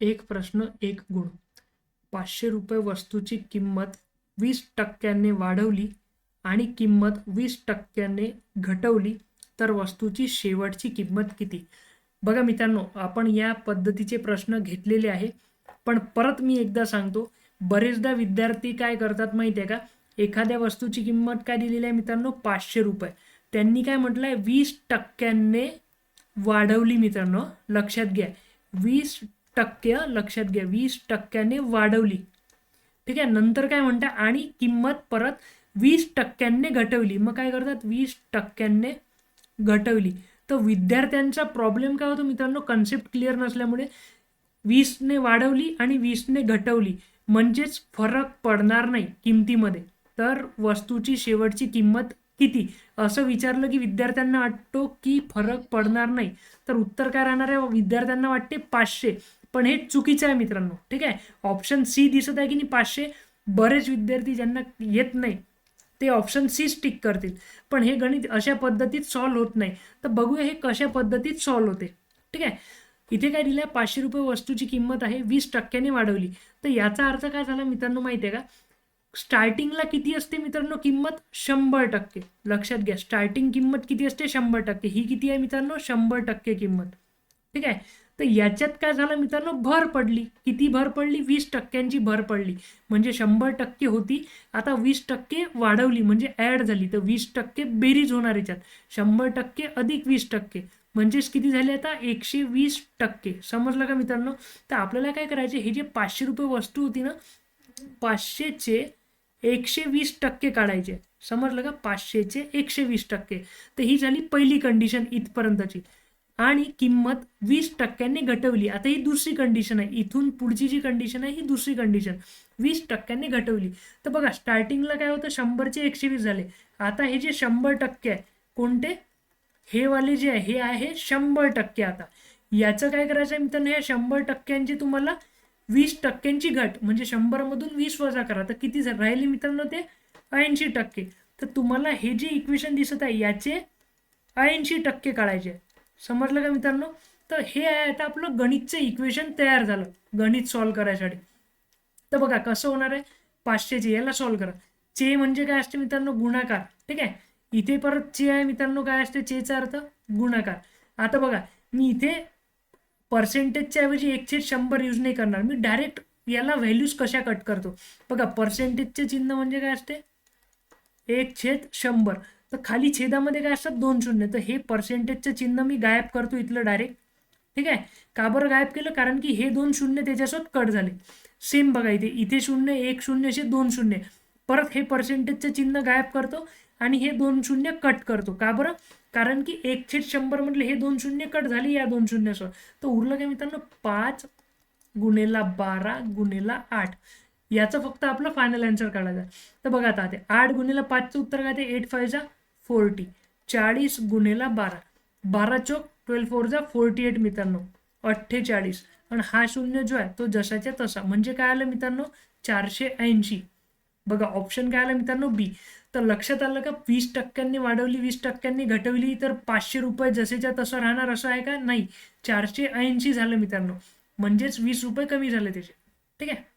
एक प्रश्न एक गुण. पाचशे रुपये वस्तूची किंमत वीस टक्क्याने वाढवली आणि किंमत वीस टक्क्याने घटवली तर वस्तूची शेवटची किंमत किती? बघा मित्रांनो आपण या पद्धतीचे प्रश्न घेतलेले आहे पण परत मी एकदा सांगतो बरेचदा विद्यार्थी काय करतात माहिती आहे का? एखाद्या वस्तूची किंमत काय दिलेली आहे मित्रांनो? पाचशे रुपये. त्यांनी काय म्हटलंय? वीस टक्क्यांनी वाढवली मित्रांनो लक्षात घ्या. वीस टक्के लक्षात घ्या. वीस टक्क्याने वाढवली. ठीक आहे? नंतर काय म्हणता? आणि किंमत परत वीस टक्क्यांनी घटवली. मग काय करतात? वीस टक्क्यांनी घटवली. तर विद्यार्थ्यांचा प्रॉब्लेम काय होतो मित्रांनो? कन्सेप्ट क्लिअर नसल्यामुळे वीसने वाढवली आणि वीसने घटवली. म्हणजेच फरक पडणार नाही किमतीमध्ये. तर वस्तूची शेवटची किंमत किती? असं विचारलं की विद्यार्थ्यांना वाटतो की फरक पडणार नाही. तर उत्तर काय राहणार आहे? विद्यार्थ्यांना वाटते पाचशे. पण हे चुकीचं आहे मित्रांनो. ठीक आहे? ऑप्शन सी दिसत आहे की नाही? पाचशे बरेच विद्यार्थी ज्यांना येत नाही ते ऑप्शन सी स्टिक करतील. पण हे गणित अशा पद्धतीत सॉल्व्ह होत नाही. तर बघूया हे कशा पद्धतीत सॉल्व्ह होते. ठीक आहे? इथे काय दिलं आहे पाचशे रुपये वस्तूची किंमत आहे वीस टक्क्याने वाढवली. तर याचा अर्थ काय झाला मित्रांनो माहिती आहे का? स्टार्टिंगला किती असते मित्रांनो किंमत? शंभर टक्के. लक्षात घ्या. स्टार्टिंग किंमत किती असते? शंभर टक्के. ही किती आहे मित्रांनो? शंभर टक्के किंमत. ठीक आहे? तर याच्यात काय झालं मित्रांनो? भर पडली. किती भर पडली? वीस टक्क्यांची भर पडली. म्हणजे शंभर टक्के होती. आता वीस टक्के वाढवली. म्हणजे ॲड झाली. तर वीस टक्के बेरीज होणार याच्यात. शंभर टक्के अधिक वीस टक्के. म्हणजेच किती झाले आता? एकशे वीस टक्के. समजलं का मित्रांनो? तर आपल्याला काय करायचे? हे जे पाचशे रुपये वस्तू होती ना पाचशेचे एकशे वीस टक्के काढायचे. समजलं का? पाचशेचे एकशे वीस टक्के. तर ही झाली पहिली कंडिशन इथपर्यंतची. आणि किंमत वीस टक्क्यांनी घटवली. आता ही दुसरी कंडिशन आहे. इथून पुढची जी कंडिशन आहे ही दुसरी कंडिशन वीस टक्क्यांनी घटवली. तर बघा स्टार्टिंगला काय होतं? शंभरचे एकशे वीस झाले. आता हे जे शंभर टक्के आहे कोणते? हे वाले जे आहे हे आहे शंभर टक्के आता. याचं काय करायचं आहे मित्रांनो? या शंभर टक्क्यांची तुम्हाला वीस टक्क्यांची घट म्हणजे शंभरमधून वीस वजा करा. तर किती राहिली मित्रांनो ते? ऐंशी टक्के. तर तुम्हाला हे जे इक्वेशन दिसत आहे याचे ऐंशी टक्के काढायचे आहे. समजलं का मित्रांनो? तर हे आहे आता आपलं गणितचं इक्वेशन तयार झालं. गणित सॉल्व करायसाठी. तर बघा कसं होणार आहे? पाचशेचे याला सॉल्व करा. चे म्हणजे काय असते मित्रांनो? गुणाकार. ठीक आहे? इथे परत चे आहे मित्रांनो काय असते? चेचा अर्थ गुणाकार. आता बघा मी इथे पर्सेंटेजच्या ऐवजी एकशे शंभर यूज नाही करणार. मी डायरेक्ट याला व्हॅल्यूज कशा कट करतो? बघा पर्सेंटेजचे चिन्ह म्हणजे काय असते? एक छेद शंभर. तर खाली छेदामध्ये काय असतात? दोन शून्य. तर हे पर्सेंटेजचं चिन्ह मी गायब करतो इथलं डायरेक्ट ठीक आहे? का बरं गायब केलं? कारण की हे दोन शून्य त्याच्यासोबत कट झाले. सेम बघा इथे. इथे शून्य एक शून्य असे दोन शून्य. परत हे पर्सेंटेजचं चिन्ह गायब करतो आणि हे दोन शून्य कट करतो. का बरं? कारण की एक छेद शंभर म्हटले हे दोन शून्य कट झाली या दोन शून्यासोबत. तर उरलं काय मित्रांनो? पाच गुणेला बारा गुणेला आठ. याचं फक्त आपलं फायनल आन्सर काढायचं तर बघा आता ते आठ गुणेला पाचचं उत्तर काय ते? एट फायचा फोर्टी. चाळीस गुणेला बारा. बारा चौक ट्वेल्व फोर जा फोर्टी एट मित्रांनो. अठ्ठेचाळीस. आणि हा शून्य जो आहे तो जसाच्या तसा. म्हणजे काय आलं मित्रांनो? चारशे ऐंशी. बघा ऑप्शन काय आलं मित्रांनो? बी तर लक्षात आलं का? वीस टक्क्यांनी वाढवली वीस टक्क्यांनी घटवली तर पाचशे रुपये जसेच्या तसं राहणार असं आहे का? नाही. चारशे ऐंशी झालं मित्रांनो. म्हणजेच वीस रुपये कमी झाले त्याचे. ठीक आहे?